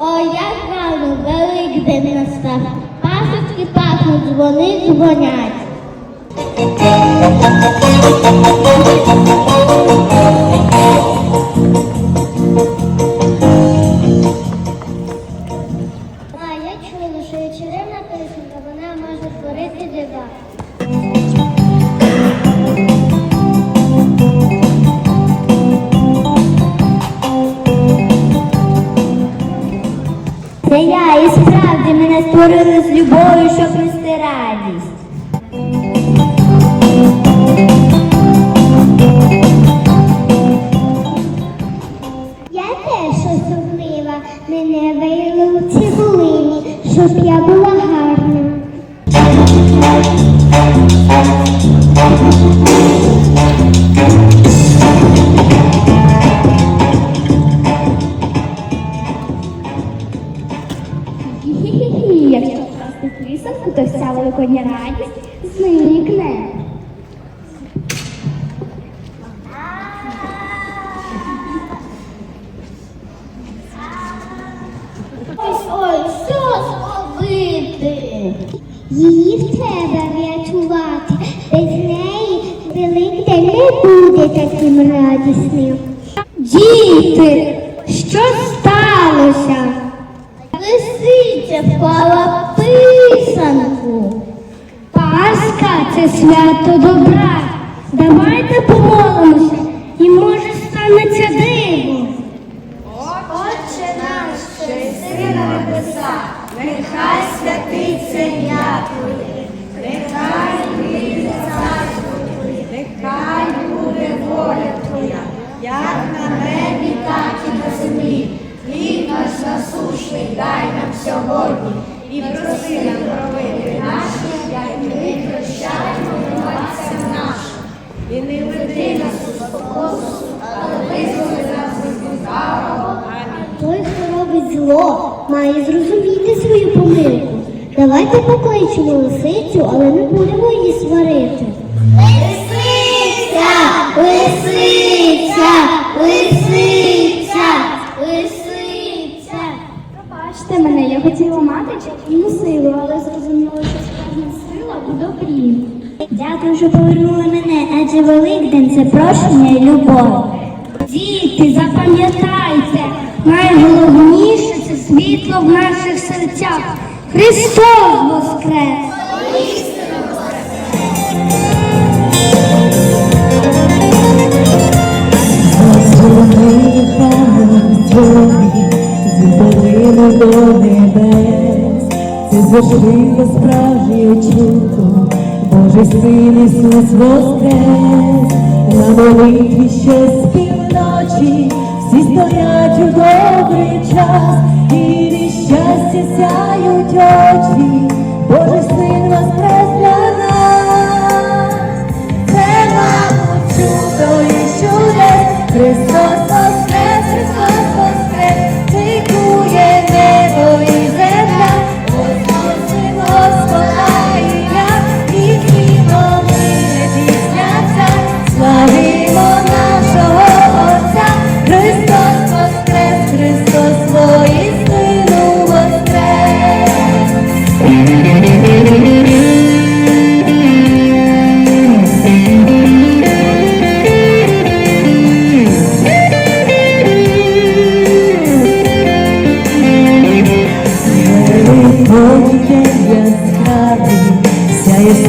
Ой, як рано, Великдень настав. Пасочки пахнуть, дзвони дзвонять. А я чула, що чарівна писанка, вона може творити дива. І справді мене створили з любов'ю, щоб нести радість. Я теж особлива, мене виявили у цибулині, щоб я була гарна. Великдень не буде таким радісним. Діти, що сталося? Лисиця впала писанку. Пасха це свято добра. Давайте помолимося, сьогодні, і прости нам провини наші, як і ми прощаємо винуватцям нашим. І не веди нас у спокусу, але визволи нас від лукавого. Той, хто робить зло, має зрозуміти свою помилку. Давайте покличемо лисицю, але не будемо її сварити. Лисиця! Лисиця! Я хотіла мати чарівну силу, але зрозуміла, що справжня сила у добрі. Дякую, що повернули мене, адже Великдень це прощення і любов. Діти, запам'ятайте, найголовніше це світло в наших серцях. Христос Воскрес! Дзвони, храми, зажливо справжнє чудо, Божий син Ісус воскрес, на молитві ще півночі, всі стоять у добрий час, і від щастя сяють очі, Божий син воскрес для нас. Це мабуть чудо і чудес, Христос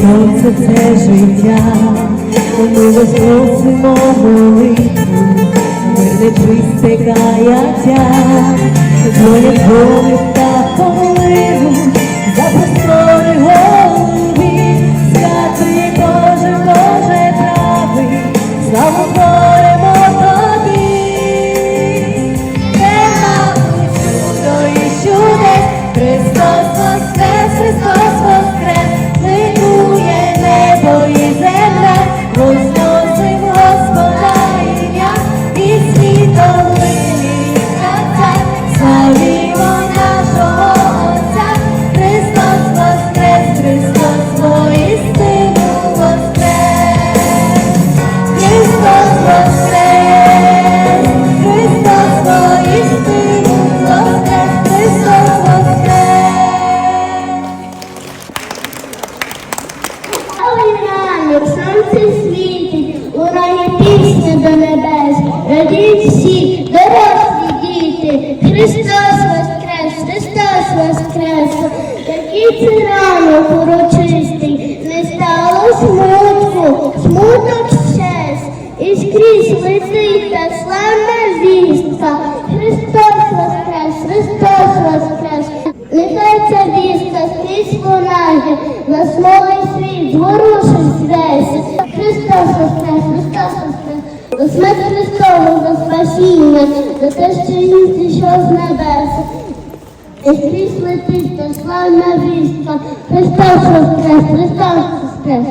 сонце це життя, ми возносимо молитву, чисте каяття, дзвонять голі та поливу, за простори голубі, святий Боже, Боже правий, славу творимо тобі. Мабуть чудо і чудес, Христос воскрес, Христос воскрес, ликує небо сонце світить, лунає пісня до небес, радіють всі, дорослі діти. Христос воскрес, Христос воскрес, який це урочистий, не стало смутку, смуток щез, і скрізь летить та славна вістка. Христос воскрес, Христос воскрес. Нехай ця вістка скрізь лунає, на весь. Христос воскрес, Христос воскрес. До смерті Христову, за спасіння, за те, що він зійшов з небес. І скрізь летить та славна вістка. Христос воскрес, Христос воскрес.